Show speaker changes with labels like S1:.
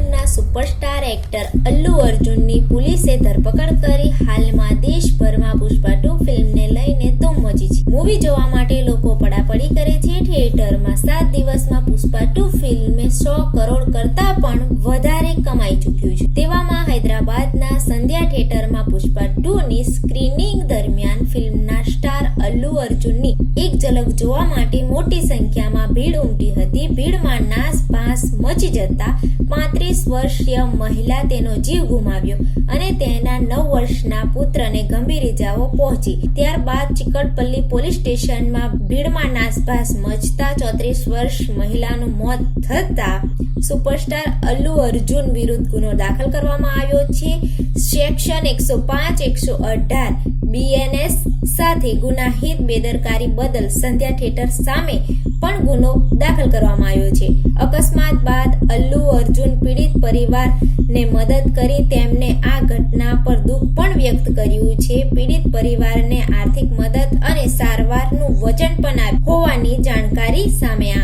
S1: ફિલ્મના superstar actor Allu અર્જુનની પોલીસે ધરપકડ કરી હાલમાં દેશભરમાં પુષ્પા ટુ ફિલ્મને લઈને ધૂમ મચી છે. મૂવી જોવા માટે લોકો પડાપડી કરે છે. થિયેટરમાં સાત દિવસમાં પુષ્પા ટુ ફિલ્મે સો કરોડ કરતા પણ વધારે કમાઈ ચૂક્યું છે. તેવામાં હૈદરાબાદના સંધ્યા થિયેટરમાં પુષ્પા ટુ ની સ્ક્રીનિંગ દરમિયાન ફિલ્મના સ્ટાર અલ્લુ અર્જુનની એક ઝલક જોવા માટે મોટી સંખ્યામાં ભીડ ઉમટી હતી. ભીડમાં નાસભાસ મચી જતા પાંત્રીસ વર્ષીય મહિલા તેનો જીવ ગુમાવ્યો અને તેના નવ વર્ષના પુત્રને ગંભીર ઇજાઓ પહોંચી. ત્યારબાદ ચિકટપલ્લી પોલીસ સ્ટેશનમાં ભીડમાં નાસભાસ મચતા ચોત્રીસ વર્ષ મહિલાનું મોત થતા સુપરસ્ટાર અલ્લુ અર્જુન વિરુદ્ધ ગુનો દાખલ કરવામાં આવ્યો છે. સેક્શન એકસો પાંચ, એકસો અઢાર બીએનએસ સાથે ગુનાહિત બેદરકારી બદલ સંધ્યા થિયેટર સામે પણ ગુનો દાખલ કરવામાં આવ્યો છે. અકસ્માત બાદ અલ્લુ અર્જુન પીડિત પરિવારને મદદ કરી તેમને આ ઘટના પર દુઃખ પણ વ્યક્ત કર્યું છે. પીડિત પરિવારને આર્થિક મદદ અને સારવારનું વચન પણ હોવાની જાણકારી સામે આવી